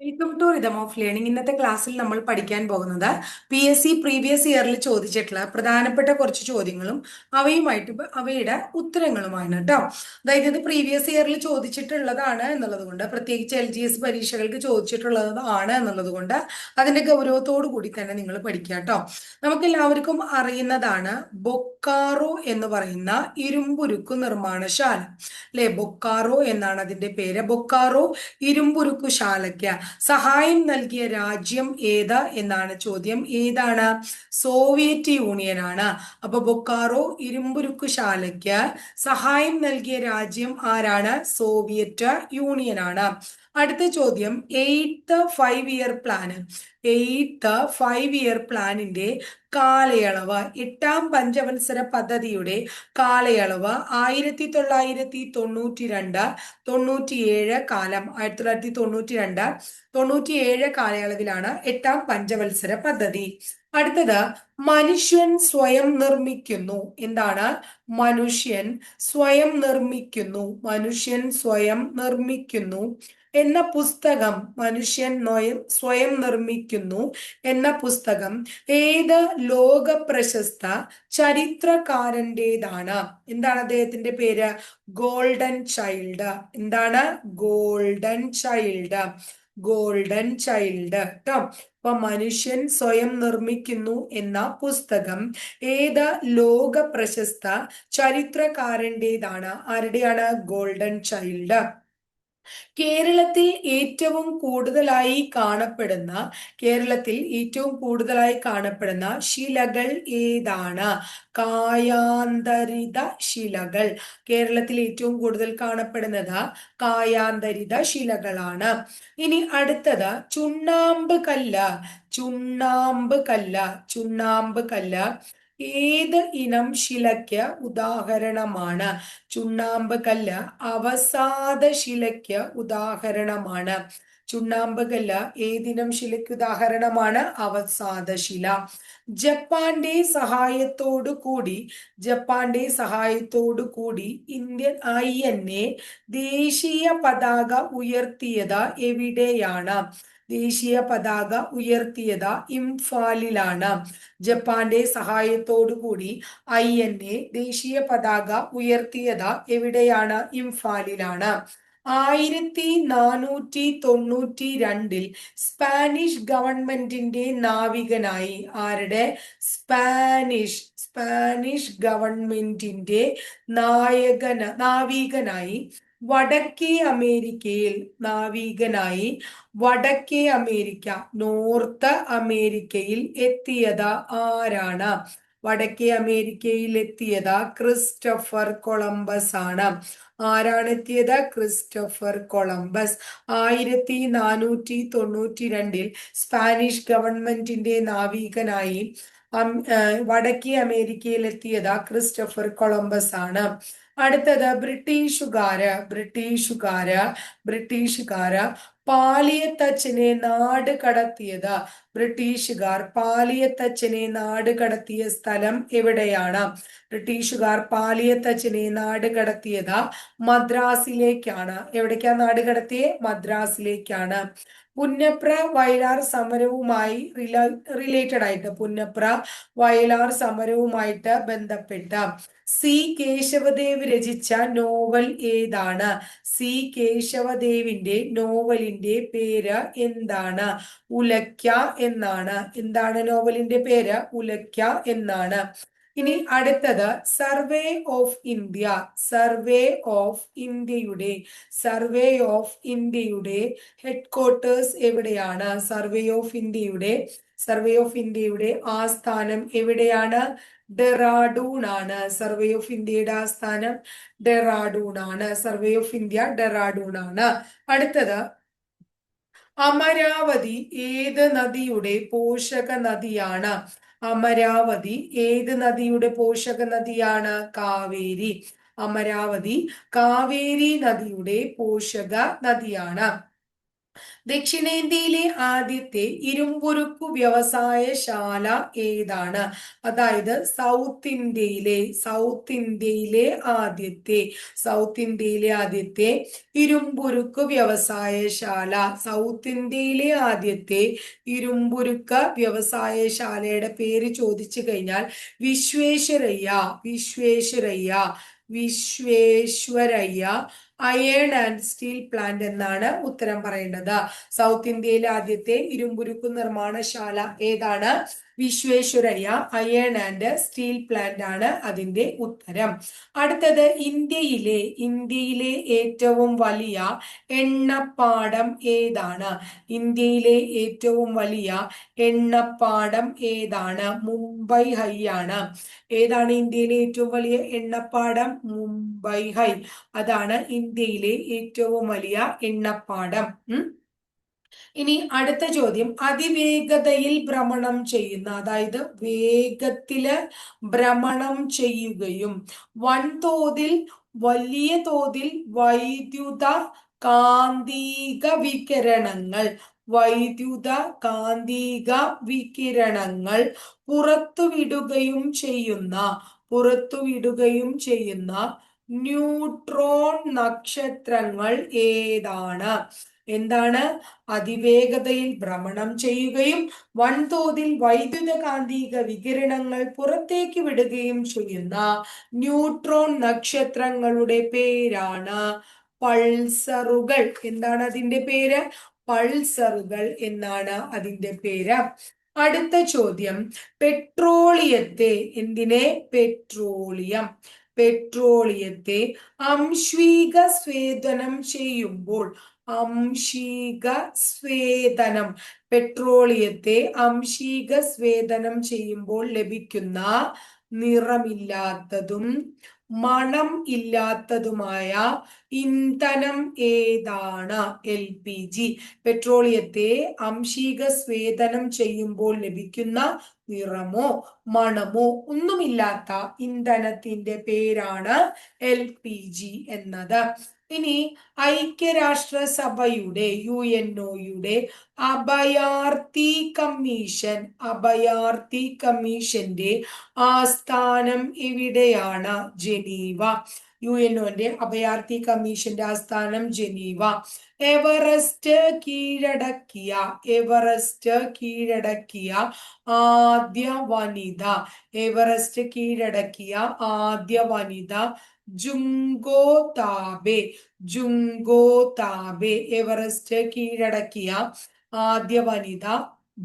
Welcome to rhythm of learning ഇന്നത്തെ ക്ലാസ്സിൽ നമ്മൾ പഠിക്കാൻ പോകുന്നത് പി എസ് സി പ്രീവിയസ് ഇയറിൽ ചോദിച്ചിട്ടുള്ള പ്രധാനപ്പെട്ട കുറച്ച് ചോദ്യങ്ങളും അവയുമായിട്ട് അവയുടെ ഉത്തരങ്ങളുമാണ് കേട്ടോ അതായത് ഇത് പ്രീവിയസ് ഇയറിൽ ചോദിച്ചിട്ടുള്ളതാണ് എന്നുള്ളത് കൊണ്ട് പ്രത്യേകിച്ച് എൽ ജി എസ് പരീക്ഷകൾക്ക് ചോദിച്ചിട്ടുള്ളതാണ് എന്നുള്ളത് കൊണ്ട് അതിന്റെ കൂടി തന്നെ നിങ്ങൾ പഠിക്കുക കേട്ടോ നമുക്ക് എല്ലാവർക്കും അറിയുന്നതാണ് ബൊക്കാറോ എന്ന് പറയുന്ന ഇരുമ്പുരുക്കു നിർമ്മാണശാല. അല്ലെ ബൊക്കാറോ എന്നാണ് അതിന്റെ പേര്. ബൊക്കാറോ ഇരുമ്പുരുക്കു ശാലയ്ക്ക്. സഹായം നൽകിയ രാജ്യം ഏതാ എന്നാണ് ചോദ്യം. ഏതാണ്? സോവിയറ്റ് യൂണിയൻ ആണ് അപ്പൊ ബൊക്കാറോ ഇരുമ്പുരുക്കുശാലയ്ക്ക് സഹായം നൽകിയ രാജ്യം ആരാണ്? സോവിയറ്റ് യൂണിയൻ ആണ് അടുത്ത ചോദ്യം eighth five year plan eighth five year പ്ലാനിന്റെ കാലയളവ്. എട്ടാം പഞ്ചവത്സര പദ്ധതിയുടെ കാലയളവ് ആയിരത്തി തൊള്ളായിരത്തി തൊണ്ണൂറ്റി രണ്ട് തൊണ്ണൂറ്റിയേഴ് കാലം. ആയിരത്തി തൊള്ളായിരത്തി തൊണ്ണൂറ്റി രണ്ട് തൊണ്ണൂറ്റിയേഴ് കാലയളവിലാണ് എട്ടാം പഞ്ചവത്സര പദ്ധതി. അടുത്തത് മനുഷ്യൻ സ്വയം നിർമ്മിക്കുന്നു. എന്താണ്? മനുഷ്യൻ സ്വയം നിർമ്മിക്കുന്നു. മനുഷ്യൻ സ്വയം നിർമ്മിക്കുന്നു. എന്ന പുസ്തകം മനുഷ്യൻ നോയം സ്വയം നിർമ്മിക്കുന്നു എന്ന പുസ്തകം ഏത് ലോക പ്രശസ്ത ചരിത്രകാരന്റെതാണ്? എന്താണ് അദ്ദേഹത്തിന്റെ പേര്? Golden child. എന്താണ്? Golden child. Golden child. കേട്ടോ അപ്പൊ മനുഷ്യൻ സ്വയം നിർമ്മിക്കുന്നു എന്ന പുസ്തകം ഏത് ലോക പ്രശസ്ത ചരിത്രകാരന്റെതാണ്? ആരുടെയാണ്? Golden child. കേരളത്തിൽ ഏറ്റവും കൂടുതലായി കാണപ്പെടുന്ന കേരളത്തിൽ ഏറ്റവും കൂടുതലായി കാണപ്പെടുന്ന ശിലകൾ ഏതാണ്? കായാന്തരിത ശിലകൾ. കേരളത്തിൽ ഏറ്റവും കൂടുതൽ കാണപ്പെടുന്നത് കായാന്തരിത ശിലകളാണ്. ഇനി അടുത്തത് ചുണ്ണാമ്പ് കല്ല്. ചുണ്ണാമ്പ് കല്ല്. ചുണ്ണാമ്പ് കല്ല് ഏത് ഇനം ശിലയ്ക്ക് ഉദാഹരണമാണ്? ചുണ്ണാമ്പ് കല്ല് അവസാദ ശിലയ്ക്ക് ഉദാഹരണമാണ്. ചുണ്ണാമ്പ് കല്ല് ഏതിനം ശിലയ്ക്ക് ഉദാഹരണമാണ്? അവസാദ ശില. ജപ്പാന്റെ സഹായത്തോടു കൂടി ജപ്പാന്റെ സഹായത്തോടു കൂടി ഇന്ത്യൻ ഐ എൻ എ ദേശീയ പതാക ഉയർത്തിയത് എവിടെയാണ്? ദേശീയ പതാക ഉയർത്തിയത് ഇംഫാലിലാണ്. ജപ്പാന്റെ സഹായത്തോടു കൂടി ഐ എൻ എ ദേശീയ പതാക ഉയർത്തിയത് എവിടെയാണ്? ഇംഫാലിലാണ്. ആയിരത്തി നാനൂറ്റി തൊണ്ണൂറ്റി രണ്ടിൽ സ്പാനിഷ് ഗവൺമെന്റിന്റെ നാവികനായി ആരുടെ? സ്പാനിഷ് സ്പാനിഷ് ഗവൺമെന്റിന്റെ നായകന നാവികനായി വടക്കേ അമേരിക്കയിൽ നാവികനായി വടക്കേ അമേരിക്ക നോർത്ത് അമേരിക്കയിൽ എത്തിയത് ആരാണ്? വടക്കേ അമേരിക്കയിൽ എത്തിയത് ക്രിസ്റ്റഫർ കൊളംബസ് ആണ്. ആരാണ് എത്തിയത്? Christopher Columbus. ആയിരത്തി നാനൂറ്റി തൊണ്ണൂറ്റി രണ്ടിൽ സ്പാനിഷ് ഗവൺമെന്റിന്റെ നാവികനായി വടക്കേ അമേരിക്കയിൽ എത്തിയത് ക്രിസ്റ്റഫർ കൊളംബസ് ആണ്. അടുത്തത് ബ്രിട്ടീഷുകാര് ബ്രിട്ടീഷുകാര് ബ്രിട്ടീഷുകാര് പാലിയത്തച്ഛനെ നാട് കടത്തിയത്. ബ്രിട്ടീഷുകാർ പാലിയത്തച്ഛനെ നാട് കടത്തിയ സ്ഥലം എവിടെയാണ്? ബ്രിട്ടീഷുകാർ പാലിയത്തച്ഛനെ നാട് കടത്തിയത് മദ്രാസിലേക്കാണ്. എവിടേക്കാ നാട് കടത്തിയെ? മദ്രാസിലേക്കാണ്. പുന്നപ്ര വയലാർ സമരവുമായി റിലേറ്റഡ് ആയിട്ട് പുന്നപ്ര വയലാർ സമരവുമായിട്ട് ബന്ധപ്പെട്ട സി കേശവദേവ് രചിച്ച നോവൽ ഏതാണ്? സി കേശവദേവിന്റെ നോവലിന്റെ പേര് എന്താണ്? ഉലക്ക എന്നാണ്. എന്താണ് നോവലിന്റെ പേര്? ഉലക്ക എന്നാണ്. ഇനി അടുത്തത് survey of India. Survey of ഇന്ത്യയുടെ സർവേ ഓഫ് ഇന്ത്യയുടെ ഹെഡ്ക്വാർട്ടേഴ്സ് എവിടെയാണ്? സർവേ ഓഫ് ഇന്ത്യയുടെ സർവേ ഓഫ് ഇന്ത്യയുടെ ആസ്ഥാനം എവിടെയാണ്? ഡെറാഡൂൺ ആണ് സർവേ ഓഫ് ഇന്ത്യയുടെ ആസ്ഥാനം. ഡെറാഡൂൺ ആണ് സർവേ ഓഫ് ഇന്ത്യ ഡെറാഡൂൺ ആണ്. അടുത്തത് അമരാവതി ഏത് നദിയുടെ പോഷക നദിയാണ്? അമരാവതി ഏത് നദിയുടെ പോഷക നദിയാണ്? കാവേരി. അമരാവതി കാവേരി നദിയുടെ പോഷക നദിയാണ്. ദക്ഷിണേന്ത്യയിലെ ആദ്യത്തെ ഇരുമ്പുരുക്കു വ്യവസായശാല ഏതാണ്? അതായത് സൗത്ത് ഇന്ത്യയിലെ സൗത്ത് ഇന്ത്യയിലെ ആദ്യത്തെ സൗത്ത് ഇന്ത്യയിലെ ആദ്യത്തെ ഇരുമ്പുരുക്ക് വ്യവസായശാല സൗത്ത് ഇന്ത്യയിലെ ആദ്യത്തെ ഇരുമ്പുരുക്ക വ്യവസായശാലയുടെ പേര് ചോദിച്ചു കഴിഞ്ഞാൽ Visvesvaraya Visvesvaraya Visvesvaraya iron and steel plant എന്നാണ് ഉത്തരം പറയേണ്ടത്. സൗത്ത് ഇന്ത്യയിലെ ആദ്യത്തെ ഇരുമ്പുരുക്കു നിർമ്മാണശാല ഏതാണ്? Visvesvaraya iron and steel plant ആണ് അതിന്റെ ഉത്തരം. അടുത്തത് ഇന്ത്യയിലെ ഇന്ത്യയിലെ ഏറ്റവും വലിയ എണ്ണപ്പാടം ഏതാണ്? ഇന്ത്യയിലെ ഏറ്റവും വലിയ എണ്ണപ്പാടം ഏതാണ്? മുംബൈ ഹൈ ആണ്. ഏതാണ് ഇന്ത്യയിലെ ഏറ്റവും വലിയ എണ്ണപ്പാടം? മുംബൈ ഹൈ. അതാണ് ഇന്ത്യയിലെ ഏറ്റവും വലിയ എണ്ണപ്പാടം. ഇനി അടുത്ത ചോദ്യം. അതിവേഗതയിൽ ഭ്രമണം ചെയ്യുന്ന അതായത് വേഗത്തിൽ ഭ്രമണം ചെയ്യുകയും വൻതോതിൽ വലിയ തോതിൽ വൈദ്യുത കാന്തിക വികിരണങ്ങൾ വൈദ്യുത കാന്തിക വികിരണങ്ങൾ പുറത്തുവിടുകയും ചെയ്യുന്ന പുറത്തുവിടുകയും ചെയ്യുന്ന ന്യൂട്രോൺ നക്ഷത്രങ്ങൾ ഏതാണ്? എന്താണ്? അതിവേഗതയിൽ ഭ്രമണം ചെയ്യുകയും വൻതോതിൽ വൈദ്യുത കാന്തിക വികിരണങ്ങൾ പുറത്തേക്ക് വിടുകയും ചെയ്യുന്ന ന്യൂട്രോൺ നക്ഷത്രങ്ങളുടെ പേരാണ് പൾസറുകൾ. എന്താണ് അതിന്റെ പേര്? പൾസറുകൾ എന്നാണ് അതിന്റെ പേര്. അടുത്ത ചോദ്യം. പെട്രോളിയത്തെ എന്തിനെ? പെട്രോളിയം. പെട്രോളിയത്തെ അംശ്വീക സ്വേദനം ചെയ്യുമ്പോൾ അംശീക സ്വേദനം പെട്രോളിയത്തെ അംശീക സ്വേദനം ചെയ്യുമ്പോൾ ലഭിക്കുന്ന നിറമില്ലാത്തതും മണം ഇല്ലാത്തതുമായ ഇന്ധനം ഏതാണ്? L P G. പെട്രോളിയത്തെ അംശീക സ്വേദനം ചെയ്യുമ്പോൾ ലഭിക്കുന്ന നിറമോ മണമോ ഒന്നുമില്ലാത്ത ഇന്ധനത്തിന്റെ പേരാണ് എൽ പി ജി എന്നത്. ഇനി ഐക്യരാഷ്ട്രസഭയുടെ യു എൻ ഒയുടെ അഭയാർത്ഥി കമ്മീഷൻ അഭയാർത്ഥി കമ്മീഷന്റെ ആസ്ഥാനം എവിടെയാണ്? ജനീവ. യു എൻ ഒന്റെ അഭയാർത്ഥി കമ്മീഷന്റെ ആസ്ഥാനം ജനീവ. എവറസ്റ്റ് കീഴടക്കിയ എവറസ്റ്റ് കീഴടക്കിയ ആദ്യ വനിത എവറസ്റ്റ് കീഴടക്കിയ ആദ്യ വനിത ജുങ്കോ താബെ ജുങ്കോ താബെ എവറസ്റ്റ് കീഴടക്കിയ ആദ്യ വനിത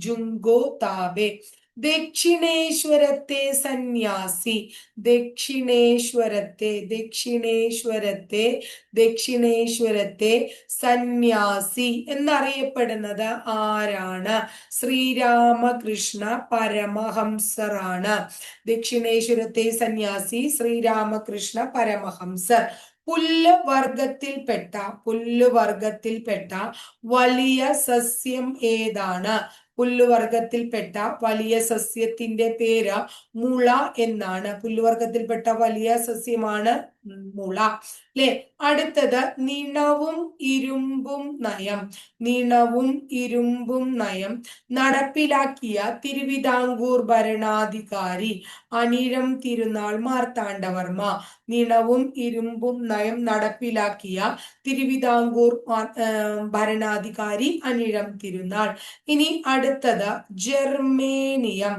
ജുങ്കോ താബെ. ദക്ഷിണേശ്വരത്തെ സന്യാസി. ദക്ഷിണേശ്വരത്തെ ദക്ഷിണേശ്വരത്തെ ദക്ഷിണേശ്വരത്തെ സന്യാസി എന്നറിയപ്പെടുന്നത് ആരാണ്? ശ്രീരാമകൃഷ്ണ പരമഹംസറാണ്. ദക്ഷിണേശ്വരത്തെ സന്യാസി ശ്രീരാമകൃഷ്ണ പരമഹംസർ. പുല്ല് വർഗത്തിൽപ്പെട്ട പുല്ല് വർഗത്തിൽപ്പെട്ട വലിയ സസ്യം ഏതാണ്? പുല്ലുവർഗത്തിൽപ്പെട്ട വലിയ സസ്യത്തിന്റെ പേര് മുള എന്നാണ്. പുല്ലുവർഗത്തിൽപ്പെട്ട വലിയ സസ്യമാണ് മുള അല്ലെ അടുത്തത് നിണവും ഇരുമ്പും നയം. നിണവും ഇരുമ്പും നയം. നടപ്പിലാക്കിയ തിരുവിതാംകൂർ ഭരണാധികാരി അനിഴം തിരുനാൾ മാർത്താണ്ഡവർമ്മ. നിണവും ഇരുമ്പും നയം നടപ്പിലാക്കിയ തിരുവിതാംകൂർ ഭരണാധികാരി അനിഴം തിരുനാൾ. ഇനി അടുത്തത് germanium.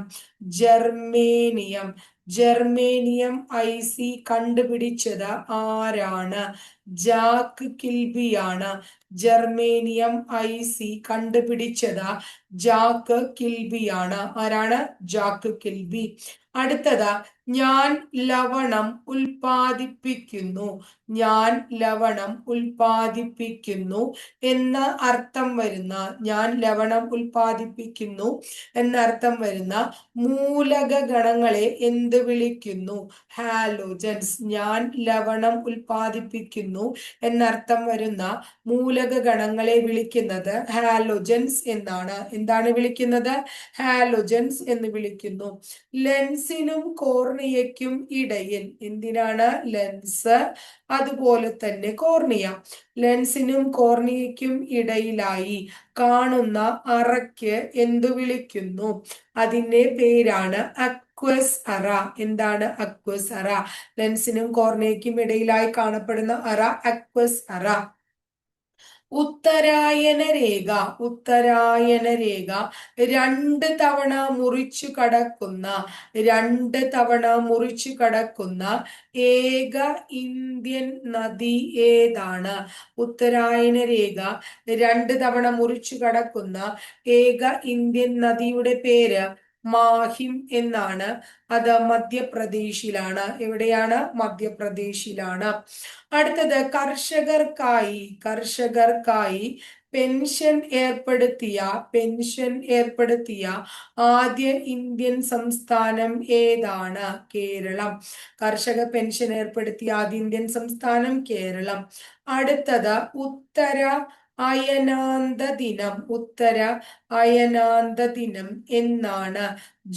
Germanium. Germanium I C കണ്ടുപിടിച്ചത് ആരാണ്? ജാക്ക് കിൽബിയാണ്. ജർമേനിയം ഐ സി കണ്ടുപിടിച്ചത്. ജാക്ക് കിൽബിയാണ്. ആരാണ്? Jack Kilby. അടുത്തത് ഞാൻ ലവണം ഉൽപാദിപ്പിക്കുന്നു ഞാൻ ലവണം ഉൽപാദിപ്പിക്കുന്നു എന്ന അർത്ഥം വരുന്ന ഞാൻ ലവണം ഉൽപാദിപ്പിക്കുന്നു എന്ന അർത്ഥം വരുന്ന മൂലക ഗണങ്ങളെ എന്ത് വിളിക്കുന്നു? ഹാലോജൻസ് ഞാൻ ലവണം ഉൽപ്പാദിപ്പിക്കുന്നു. വിളിക്കുന്നു. എന്നർത്ഥം വരുന്ന മൂലക ഗണങ്ങളെ വിളിക്കുന്നത് ഹാലോജൻസ് എന്നാണ്. എന്താണ് വിളിക്കുന്നത്? ഹാലോജൻസ് എന്ന് വിളിക്കുന്നു. ലെൻസിനും കോർണിയയ്ക്കും ഇടയിൽ എന്തിനാണ്? ലെൻസ് അതുപോലെ തന്നെ കോർണിയ. ലെൻസിനും കോർണിയയ്ക്കും ഇടയിലായി കാണുന്ന അറയ്ക്ക് എന്തു വിളിക്കുന്നു? അതിന്റെ പേരാണ് അക്വസ് അറ എന്താണ് അക്വസ് അറ ലെൻസിനും കോർണയ്ക്കും ഇടയിലായി കാണപ്പെടുന്ന അറ അക്വസ് അറ ഉത്തരായന രേഖ ഉത്തരായന രേഖ. രണ്ട് തവണ മുറിച്ചു കടക്കുന്ന രണ്ട് തവണ മുറിച്ചു കടക്കുന്ന ഏക ഇന്ത്യൻ നദി ഏതാണ്? ഉത്തരായന രേഖ. രണ്ട് തവണ മുറിച്ചു കടക്കുന്ന ഏക ഇന്ത്യൻ നദിയുടെ പേര് മാഹിം എന്നാണ്. അത് മധ്യപ്രദേശിലാണ്. എവിടെയാണ്? മധ്യപ്രദേശിലാണ്. അടുത്തത് കർഷകർക്കായി കർഷകർക്കായി പെൻഷൻ ഏർപ്പെടുത്തിയ പെൻഷൻ ഏർപ്പെടുത്തിയ ആദ്യ ഇന്ത്യൻ സംസ്ഥാനം ഏതാണ്? കേരളം. കർഷക പെൻഷൻ ഏർപ്പെടുത്തിയ ആദ്യ ഇന്ത്യൻ സംസ്ഥാനം കേരളം. അടുത്തത് ഉത്തര അയനാന്ത ദിനം ഉത്തര അയനാന്ത ദിനം എന്നാണ്.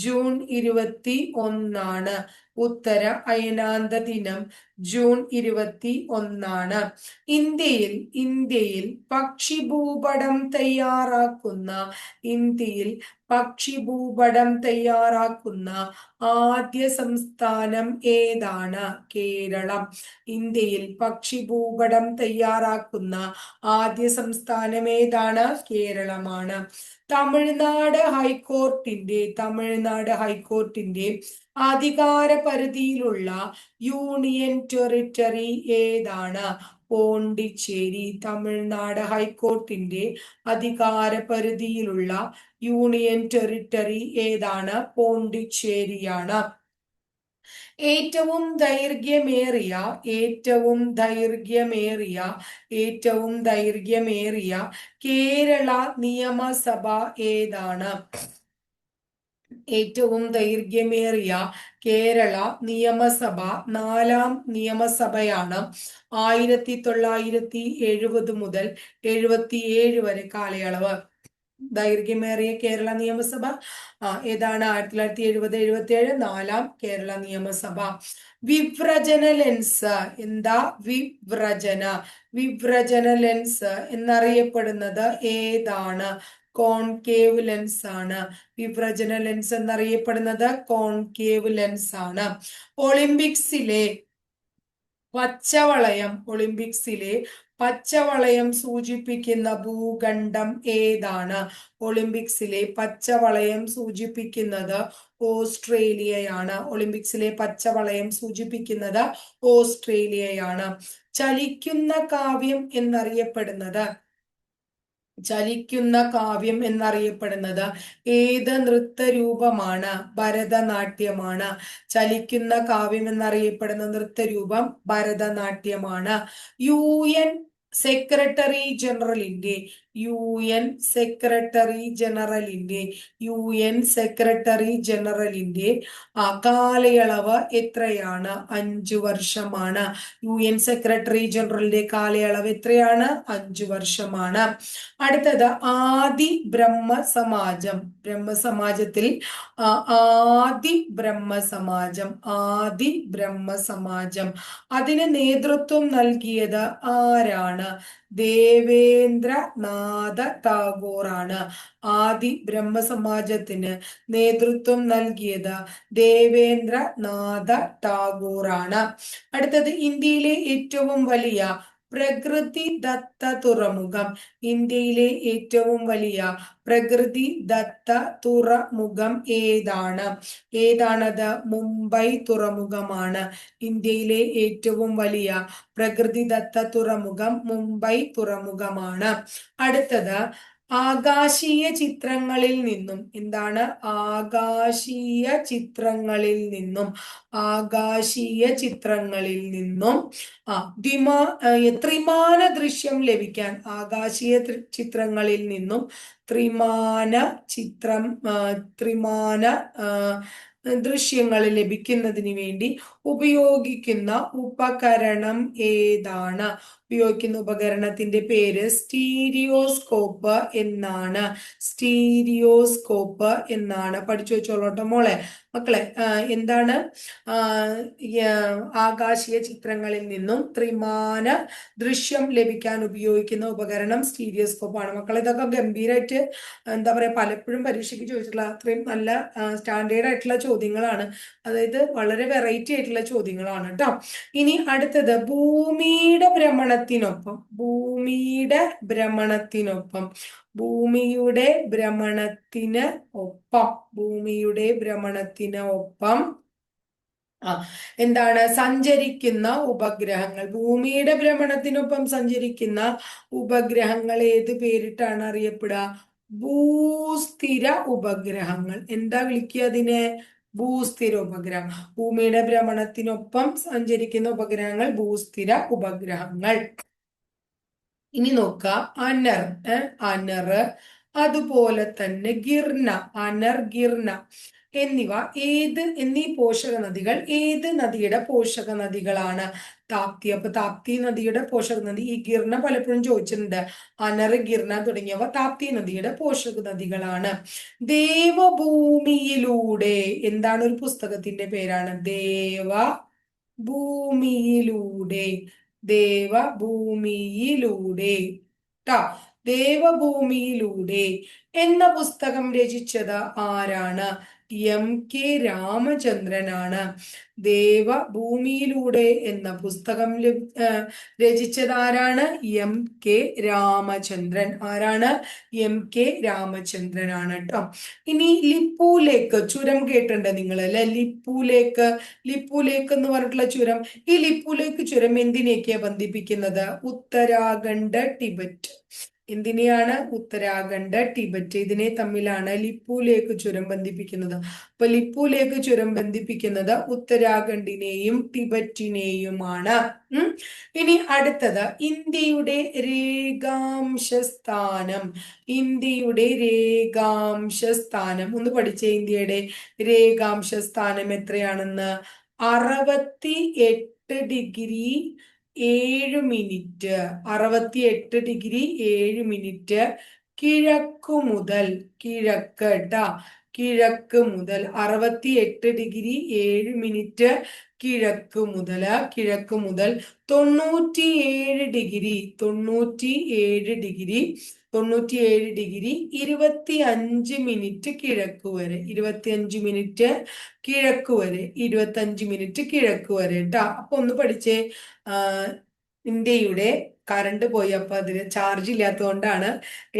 ജൂൺ ഇരുപത്തി ഒന്നാണ്. ഉത്തര അയനാന്ത ദിനം ജൂൺ ഇരുപത്തി ഒന്നാണ്. ഇന്ത്യയിൽ ഇന്ത്യയിൽ പക്ഷി പക്ഷിഭൂപടം തയ്യാറാക്കുന്ന ഇന്ത്യയിൽ പക്ഷി പക്ഷിഭൂപടം തയ്യാറാക്കുന്ന ആദ്യ സംസ്ഥാനം ഏതാണ്? കേരളം. ഇന്ത്യയിൽ പക്ഷി പക്ഷിഭൂപടം തയ്യാറാക്കുന്ന ആദ്യ സംസ്ഥാനം ഏതാണ്? കേരളമാണ്. തമിഴ്നാട് ഹൈക്കോർട്ടിന്റെ തമിഴ്നാട് ഹൈക്കോർട്ടിന്റെ അധികാര പരിധിയിലുള്ള യൂണിയൻ ടെറിട്ടറി ഏതാണ്? പോണ്ടിച്ചേരി തമിഴ്നാട് ഹൈക്കോർട്ടിന്റെ അധികാരപരിധിയിലുള്ള യൂണിയൻ ടെറിട്ടറി ഏതാണ്? പോണ്ടിച്ചേരിയാണ്. ഏറ്റവും ദൈർഘ്യമേറിയ ഏറ്റവും ദൈർഘ്യമേറിയ ഏറ്റവും ദൈർഘ്യമേറിയ കേരള നിയമസഭ ഏതാണ്? ഏറ്റവും ദൈർഘ്യമേറിയ കേരള നിയമസഭ നാലാം നിയമസഭയാണ്. ആയിരത്തി തൊള്ളായിരത്തി എഴുപത് മുതൽ എഴുപത്തിയേഴ് വരെ കാലയളവ്. ദൈർഘ്യമേറിയ കേരള നിയമസഭ ഏതാണ്? ആയിരത്തി തൊള്ളായിരത്തി എഴുപത് എഴുപത്തി ഏഴ് നാലാം കേരള നിയമസഭ. വിവ്രജന ലെൻസ് എന്താ? വിവ്രജന. വിവ്രജന ലെൻസ് എന്നറിയപ്പെടുന്നത് ഏതാണ്? കോൺകേവ് ലെൻസ് ആണ്. വിവ്രജന ലെൻസ് എന്നറിയപ്പെടുന്നത് കോൺകേവ് ലെൻസ് ആണ്. ഒളിമ്പിക്സിലെ പച്ചവളയം ഒളിമ്പിക്സിലെ പച്ചവളയം സൂചിപ്പിക്കുന്ന ഭൂഖണ്ഡം ഏതാണ്? ഒളിമ്പിക്സിലെ പച്ചവളയം സൂചിപ്പിക്കുന്നത് ഓസ്ട്രേലിയയാണ്. ഒളിമ്പിക്സിലെ പച്ചവളയം സൂചിപ്പിക്കുന്നത് ഓസ്ട്രേലിയയാണ്. ചലിക്കുന്ന കാവ്യം എന്നറിയപ്പെടുന്നത് ചലിക്കുന്ന കാവ്യം എന്നറിയപ്പെടുന്നത് ഏത് നൃത്തരൂപമാണ്? ഭരതനാട്യമാണ്. ചലിക്കുന്ന കാവ്യം എന്നറിയപ്പെടുന്ന നൃത്തരൂപം ഭരതനാട്യമാണ്. യു എൻ സെക്രട്ടറി ജനറലിന്റെ യു എൻ സെക്രട്ടറി ജനറലിന്റെ യു എൻ സെക്രട്ടറി ജനറലിന്റെ കാലയളവ് എത്രയാണ്? അഞ്ചു വർഷമാണ്. യു എൻ സെക്രട്ടറി ജനറലിന്റെ കാലയളവ് എത്രയാണ്? അഞ്ചു വർഷമാണ്. അടുത്തത് ആദി ബ്രഹ്മ സമാജം. ബ്രഹ്മസമാജത്തിൽ ആദി ബ്രഹ്മ സമാജം ആദി ബ്രഹ്മ സമാജം. അതിന് നേതൃത്വം നൽകിയത് ആരാണ്? ദേവേന്ദ്രനാഥ ടാഗോറാണ് ആദി ബ്രഹ്മസമാജത്തിന് നേതൃത്വം നൽകിയത് ദേവേന്ദ്രനാഥ ടാഗോറാണ് അടുത്തത് ഇന്ത്യയിലെ ഏറ്റവും വലിയ പ്രകൃതി ദത്ത തുറമുഖം ഇന്ത്യയിലെ ഏറ്റവും വലിയ പ്രകൃതി ദത്ത തുറമുഖം ഏതാണ്? ഏതാണത്? മുംബൈ തുറമുഖമാണ്. ഇന്ത്യയിലെ ഏറ്റവും വലിയ പ്രകൃതി ദത്ത തുറമുഖം മുംബൈ തുറമുഖമാണ്. അടുത്തത് ആകാശീയ ചിത്രങ്ങളിൽ നിന്നും. എന്താണ്? ആകാശീയ ചിത്രങ്ങളിൽ നിന്നും. ആകാശീയ ചിത്രങ്ങളിൽ നിന്നും. ആ ദ്വിമാ ത്രിമാന ദൃശ്യം ലഭിക്കാൻ ആകാശീയ ചിത്രങ്ങളിൽ നിന്നും ത്രിമാന ചിത്രം ത്രിമാന ദൃശ്യങ്ങൾ ലഭിക്കുന്നതിന് വേണ്ടി ഉപയോഗിക്കുന്ന ഉപകരണം ഏതാണ്? ഉപയോഗിക്കുന്ന ഉപകരണത്തിന്റെ പേര് സ്റ്റീരിയോസ്കോപ്പ് എന്നാണ്. സ്റ്റീരിയോസ്കോപ്പ് എന്നാണ്. പഠിച്ചു വെച്ചോളോട്ടോ മോളെ. മക്കളെ എന്താണ്? ആകാശീയ ചിത്രങ്ങളിൽ നിന്നും ത്രിമാന ദൃശ്യം ലഭിക്കാൻ ഉപയോഗിക്കുന്ന ഉപകരണം സ്റ്റീരിയോസ്കോപ്പ് ആണ് മക്കളെ ഇതൊക്കെ ഗംഭീരമായിട്ട് എന്താ പറയാ പലപ്പോഴും പരീക്ഷയ്ക്ക് ചോദിച്ചിട്ടുള്ള അത്രയും നല്ല സ്റ്റാൻഡേർഡ് ആയിട്ടുള്ള ചോദ്യങ്ങളാണ്. അതായത് വളരെ വെറൈറ്റി ആയിട്ടുള്ള ചോദ്യങ്ങളാണ് കേട്ടോ. ഇനി അടുത്തത് ഭൂമിയുടെ ഭ്രമണത്തിനൊപ്പം ഭൂമിയുടെ ഭ്രമണത്തിനൊപ്പം ഭൂമിയുടെ ഭ്രമണത്തിന് ഒപ്പം ഭൂമിയുടെ ഭ്രമണത്തിന് ഒപ്പം. ആ എന്താണ്? സഞ്ചരിക്കുന്ന ഉപഗ്രഹങ്ങൾ. ഭൂമിയുടെ ഭ്രമണത്തിനൊപ്പം സഞ്ചരിക്കുന്ന ഉപഗ്രഹങ്ങൾ ഏത് പേരിട്ടാണ് അറിയപ്പെടുക? ഭൂസ്ഥിര ഉപഗ്രഹങ്ങൾ. എന്താ വിളിക്കുക അതിനെ? ഭൂസ്ഥിര ഉപഗ്രഹം. ഭൂമിയുടെ ഭ്രമണത്തിനൊപ്പം സഞ്ചരിക്കുന്ന ഉപഗ്രഹങ്ങൾ ഭൂസ്ഥിര ഉപഗ്രഹങ്ങൾ. ഇനി നോക്കുക അനർ അനർ അതുപോലെ തന്നെ ഗിർണ അനർഗിർണ എന്നിവ ഏത് എന്നീ പോഷക നദികൾ ഏത് നദിയുടെ പോഷക നദികളാണ്? താപ്തി അപ്പൊ താപ്തി നദിയുടെ പോഷക നദി ഈ ഗിർണ പലപ്പോഴും ചോദിച്ചിട്ടുണ്ട്. അനർ ഗിർണ തുടങ്ങിയവ താപ്തി നദിയുടെ പോഷക നദികളാണ്. ദേവഭൂമിയിലൂടെ എന്താണ് ഒരു പുസ്തകത്തിന്റെ പേരാണ്? ദേവ ഭൂമിയിലൂടെ ദേവഭൂമിയിലൂടെ ദേവഭൂമിയിലൂടെ എന്ന പുസ്തകം രചിച്ചത് ആരാണ്? എം. കെ. രാമചന്ദ്രനാണ്. ദേവഭൂമിയിലൂടെ എന്ന പുസ്തകം രചിച്ചത് ആരാണ്? എം. കെ. രാമചന്ദ്രൻ. ആരാണ്? എം. കെ. രാമചന്ദ്രനാണ് കേട്ടോ ഇനി ലിപ്പുലേക്ക് ചുരം കേട്ടിട്ടുണ്ട് നിങ്ങൾ അല്ലെ ലിപ്പുലേക്ക് ലിപ്പുലേക്ക് എന്ന് പറഞ്ഞിട്ടുള്ള ചുരം. ഈ ലിപ്പുലേക്ക് ചുരം എന്തിനെയൊക്കെയാ ബന്ധിപ്പിക്കുന്നത്? ഉത്തരാഖണ്ഡ് ടിബറ്റ്. എന്തിനെയാണ് ഉത്തരാഖണ്ഡ് ടിബറ്റ് ഇതിനെ തമ്മിലാണ് ലിപ്പുലേക്ക് ചുരം ബന്ധിപ്പിക്കുന്നത്. അപ്പൊ ലിപ്പുലേക്ക് ചുരം ബന്ധിപ്പിക്കുന്നത് ഉത്തരാഖണ്ഡിനെയും ടിബറ്റിനെയുമാണ്. ഇനി അടുത്തത് ഇന്ത്യയുടെ രേഖാംശ സ്ഥാനം ഇന്ത്യയുടെ രേഖാംശ സ്ഥാനം ഒന്ന് പഠിച്ച ഇന്ത്യയുടെ രേഖാംശ സ്ഥാനം എത്രയാണെന്ന്? അറുപത്തി എട്ട് ഡിഗ്രി ഏഴ് മിനിറ്റ് അറുപത്തി എട്ട് ഡിഗ്രി ഏഴ് മിനിറ്റ് കിഴക്കു മുതൽ കിഴക്ക് കേട്ടാ കിഴക്ക് മുതൽ അറുപത്തി എട്ട് ഡിഗ്രി ഏഴ് മിനിറ്റ് കിഴക്ക് മുതൽ കിഴക്ക് മുതൽ തൊണ്ണൂറ്റിയേഴ് ഡിഗ്രി തൊണ്ണൂറ്റി ഏഴ് ഡിഗ്രി തൊണ്ണൂറ്റിയേഴ് ഡിഗ്രി ഇരുപത്തി അഞ്ച് മിനിറ്റ് കിഴക്ക് വരെ ഇരുപത്തി അഞ്ച് മിനിറ്റ് കിഴക്ക് വരെ ഇരുപത്തി അഞ്ച് മിനിറ്റ് കിഴക്ക് വരെ കേട്ടോ അപ്പൊ ഒന്ന് പഠിച്ചേ ഇന്ത്യയുടെ കറണ്ട് പോയി. അപ്പൊ അതിന് ചാർജ് ഇല്ലാത്തതുകൊണ്ടാണ്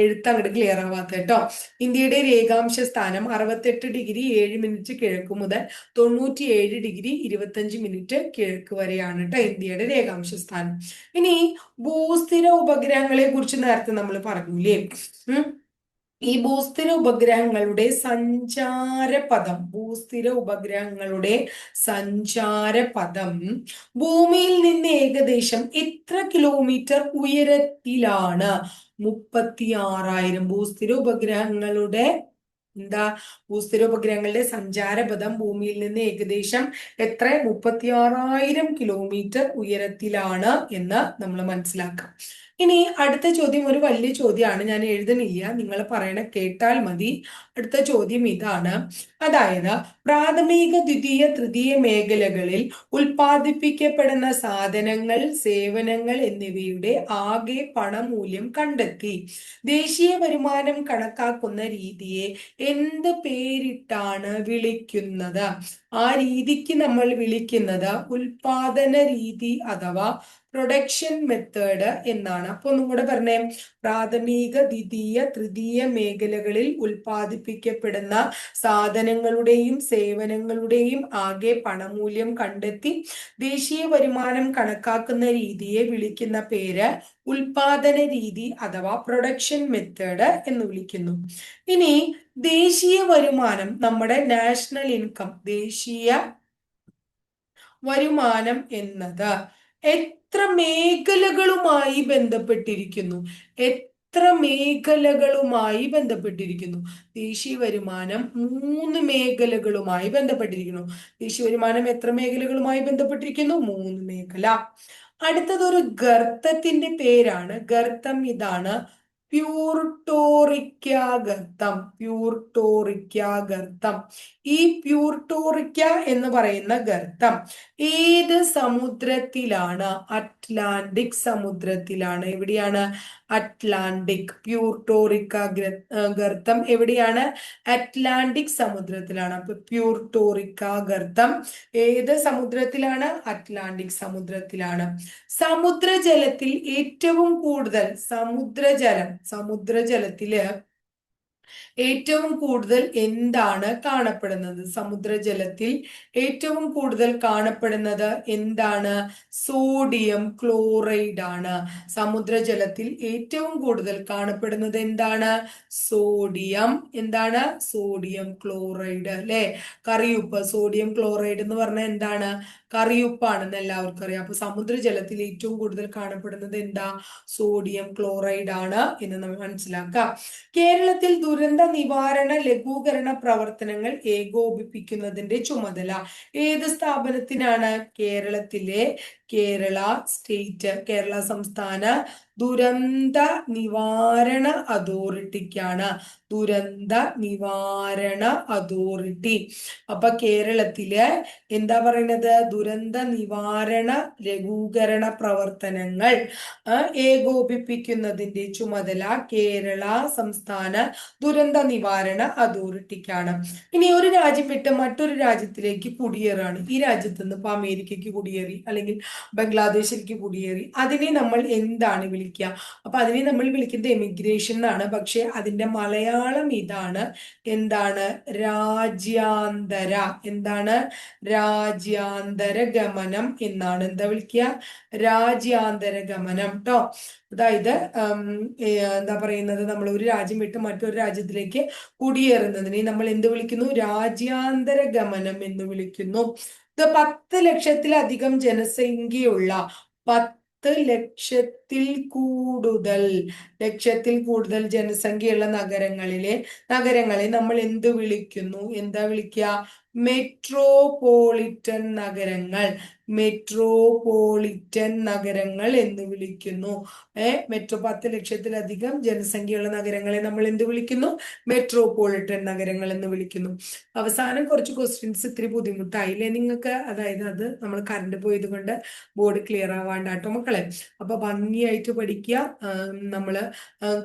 എഴുത്ത് അങ്ങോട്ട് ക്ലിയർ ആവാത്തത് കേട്ടോ. ഇന്ത്യയുടെ രേഖാംശ സ്ഥാനം അറുപത്തെട്ട് ഡിഗ്രി ഏഴ് മിനിറ്റ് കിഴക്ക് മുതൽ തൊണ്ണൂറ്റി ഏഴ് ഡിഗ്രി ഇരുപത്തഞ്ച് മിനിറ്റ് കിഴക്ക് വരെയാണ് കേട്ടോ ഇന്ത്യയുടെ രേഖാംശ സ്ഥാനം. ഇനി ഭൂസ്ഥിര ഉപഗ്രഹങ്ങളെ കുറിച്ച് നേരത്തെ നമ്മൾ പറഞ്ഞില്ലേ? ഈ ഭൂസ്ഥിര ഉപഗ്രഹങ്ങളുടെ സഞ്ചാരപഥം ഭൂസ്ഥിര ഉപഗ്രഹങ്ങളുടെ സഞ്ചാരപഥം ഭൂമിയിൽ നിന്ന് ഏകദേശം എത്ര കിലോമീറ്റർ ഉയരത്തിലാണ്? മുപ്പത്തി ആറായിരം ഭൂസ്ഥിര ഉപഗ്രഹങ്ങളുടെ എന്താ? ഭൂസ്ഥിര ഉപഗ്രഹങ്ങളുടെ സഞ്ചാരപഥം ഭൂമിയിൽ നിന്ന് ഏകദേശം എത്ര? മുപ്പത്തി ആറായിരം കിലോമീറ്റർ ഉയരത്തിലാണ് എന്ന് നമ്മൾ മനസ്സിലാക്കാം. ഇനി അടുത്ത ചോദ്യം ഒരു വലിയ ചോദ്യമാണ്. ഞാൻ എഴുതണില്ല നിങ്ങൾ പറയണ കേട്ടാൽ മതി. അടുത്ത ചോദ്യം ഇതാണ്. അതായത് പ്രാഥമിക ദ്വിതീയ തൃതീയ മേഖലകളിൽ ഉൽപ്പാദിപ്പിക്കപ്പെടുന്ന സാധനങ്ങൾ സേവനങ്ങൾ എന്നിവയുടെ ആകെ പണമൂല്യം കണ്ടെത്തി. ദേശീയ വരുമാനം കണക്കാക്കുന്ന രീതിയെ എന്ത് പേരിട്ടാണ് വിളിക്കുന്നത്? ആ രീതിക്ക് നമ്മൾ വിളിക്കുന്നത് ഉൽപാദന രീതി അഥവാ പ്രൊഡക്ഷൻ മെത്തേഡ് എന്നാണ്. അപ്പൊ ഒന്നും പറഞ്ഞേ. പ്രാഥമിക ദ്വിതീയ തൃതീയ മേഖലകളിൽ ഉൽപ്പാദിപ്പിക്കപ്പെടുന്ന സാധനങ്ങളുടെയും സേവനങ്ങളുടെയും ആകെ പണമൂല്യം കണ്ടെത്തി ദേശീയ വരുമാനം കണക്കാക്കുന്ന രീതിയെ വിളിക്കുന്ന പേര് ഉൽപാദന രീതി അഥവാ പ്രൊഡക്ഷൻ മെത്തേഡ് എന്ന് വിളിക്കുന്നു. ഇനി ദേശീയ വരുമാനം നമ്മുടെ നാഷണൽ ഇൻകം ദേശീയ വരുമാനം എന്നത്. എത്ര മേഖലകളുമായി ബന്ധപ്പെട്ടിരിക്കുന്നു? എത്ര മേഖലകളുമായി ബന്ധപ്പെട്ടിരിക്കുന്നു? ദേശീയ വരുമാനം മൂന്ന് മേഖലകളുമായി ബന്ധപ്പെട്ടിരിക്കുന്നു. ദേശീയ വരുമാനം എത്ര മേഖലകളുമായി ബന്ധപ്പെട്ടിരിക്കുന്നു? മൂന്ന് മേഖല. അടുത്തത് ഒരു ഗർത്തത്തിന്റെ പേരാണ്. ഗർത്തം ഇതാണ് പ്യൂർട്ടോറിക്ക ഗർത്തം പ്യൂർട്ടോറിക്ക ഗർത്തം ഈ പ്യൂർട്ടോറിക്ക എന്ന് പറയുന്ന ഗർത്തം ഏത് സമുദ്രത്തിലാണ്? അറ്റ്ലാന്റിക് സമുദ്രത്തിലാണ്. എവിടെയാണ്? അറ്റ്ലാന്റിക് പ്യൂർട്ടോറിക്ക ഗർത്തം എവിടെയാണ്? അറ്റ്ലാന്റിക് സമുദ്രത്തിലാണ്. അപ്പൊ പ്യൂർട്ടോറിക്ക ഗർത്തം ഏത് സമുദ്രത്തിലാണ്? അറ്റ്ലാന്റിക് സമുദ്രത്തിലാണ്. സമുദ്രജലത്തിൽ ഏറ്റവും കൂടുതൽ സമുദ്രജലം സമുദ്രജലത്തിൽ ഏറ്റവും കൂടുതൽ എന്താണ് കാണപ്പെടുന്നത്? സമുദ്രജലത്തിൽ ഏറ്റവും കൂടുതൽ കാണപ്പെടുന്നത് എന്താണ്? സോഡിയം ക്ലോറൈഡ് ആണ്. സമുദ്രജലത്തിൽ ഏറ്റവും കൂടുതൽ കാണപ്പെടുന്നത് എന്താണ്? സോഡിയം. എന്താണ്? സോഡിയം ക്ലോറൈഡ് അല്ലെ? കറിയുപ്പ്. സോഡിയം ക്ലോറൈഡ് എന്ന് പറഞ്ഞാൽ എന്താണ്? കറിയുപ്പാണെന്ന് എല്ലാവർക്കും അറിയാം. അപ്പൊ സമുദ്രജലത്തിൽ ഏറ്റവും കൂടുതൽ കാണപ്പെടുന്നത് എന്താ? സോഡിയം ക്ലോറൈഡ് ആണ് എന്ന് നമ്മൾ മനസ്സിലാക്കാം. കേരളത്തിൽ ദുരന്ത നിവാരണ ലഘൂകരണ പ്രവർത്തനങ്ങൾ ഏകോപിപ്പിക്കുന്നതിന്റെ ചുമതല ഏത് സ്ഥാപനത്തിനാണ് കേരളത്തിലെ കേരള സ്റ്റേറ്റ് കേരള സംസ്ഥാന ദുരന്ത നിവാരണ അതോറിറ്റിക്കാണ്. ദുരന്ത നിവാരണ അതോറിറ്റി. അപ്പൊ കേരളത്തിൽ എന്താ പറയുന്നത് ദുരന്ത നിവാരണ ലഘൂകരണ പ്രവർത്തനങ്ങൾ ഏകോപിപ്പിക്കുന്നതിന്റെ ചുമതല കേരള സംസ്ഥാന ദുരന്ത നിവാരണ അതോറിറ്റിക്കാണ്. ഇനി ഒരു രാജ്യം വിട്ട് മറ്റൊരു രാജ്യത്തിലേക്ക് കുടിയേറാണ്. ഈ രാജ്യത്ത് നിന്ന് ഇപ്പൊ അമേരിക്കയ്ക്ക് കുടിയേറി അല്ലെങ്കിൽ ബംഗ്ലാദേശിലേക്ക് കുടിയേറി. അതിനെ നമ്മൾ എന്താണ് വിളിക്കുക അപ്പൊ അതിനെ നമ്മൾ വിളിക്കുന്നത് എമിഗ്രേഷൻ എന്നാണ് പക്ഷെ അതിന്റെ മലയാളം ഇതാണ്. എന്താണ്? രാജ്യാന്തര. എന്താണ്? രാജ്യാന്തര ഗമനം എന്നാണ്. എന്താ വിളിക്കുക രാജ്യാന്തര ഗമനം കേട്ടോ അതായത് എന്താ പറയുന്നത്? നമ്മൾ ഒരു രാജ്യം വിട്ട് മറ്റൊരു രാജ്യത്തിലേക്ക് കുടിയേറുന്നതിനെ നമ്മൾ എന്ത് വിളിക്കുന്നു? രാജ്യാന്തര ഗമനം എന്ന് വിളിക്കുന്നു. പത്ത് ലക്ഷത്തിലധികം ജനസംഖ്യയുള്ള പത്ത് ലക്ഷത്തിൽ കൂടുതൽ ലക്ഷത്തിൽ കൂടുതൽ ജനസംഖ്യയുള്ള നഗരങ്ങളിലെ നഗരങ്ങളെ നമ്മൾ എന്ത് വിളിക്കുന്നു? എന്താ വിളിക്കുക? മെട്രോപോളിറ്റൻ നഗരങ്ങൾ. മെട്രോപോളിറ്റൻ നഗരങ്ങൾ എന്ന് വിളിക്കുന്നു. ഏർ മെട്രോ പത്ത് ലക്ഷത്തിലധികം ജനസംഖ്യയുള്ള നഗരങ്ങളെ നമ്മൾ എന്ത് വിളിക്കുന്നു? മെട്രോപോളിറ്റൻ നഗരങ്ങൾ എന്ന് വിളിക്കുന്നു. അവസാനം കുറച്ച് ക്വസ്റ്റ്യൻസ് ഇത്തിരി ബുദ്ധിമുട്ടായില്ലേ നിങ്ങൾക്ക്? അതായത് അത് നമ്മൾ കറണ്ട് പോയത് കൊണ്ട് ബോർഡ് ക്ലിയർ ആവാണ്ടാട്ടോ മക്കളെ. അപ്പൊ ഭംഗിയായിട്ട് പഠിക്കുക നമ്മൾ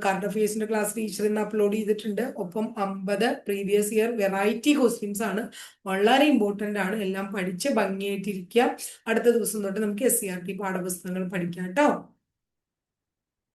കറണ്ട് അഫയേഴ്സിന്റെ ക്ലാസ് ടീച്ചർ ഇന്ന് അപ്ലോഡ് ചെയ്തിട്ടുണ്ട്. ഒപ്പം അമ്പത് പ്രീവിയസ് ഇയർ വെറൈറ്റി ക്വസ്റ്റ്യൻസ് ആണ്. വളരെ ഇമ്പോർട്ടന്റ് ആണ്. എല്ലാം പഠിച്ച് ഭംഗിയായിട്ടിരിക്കുക അടുത്ത ദിവസം തൊട്ട് നമുക്ക് എസ് സി ആർ ടി പാഠപുസ്തകങ്ങൾ പഠിക്കാം കേട്ടോ.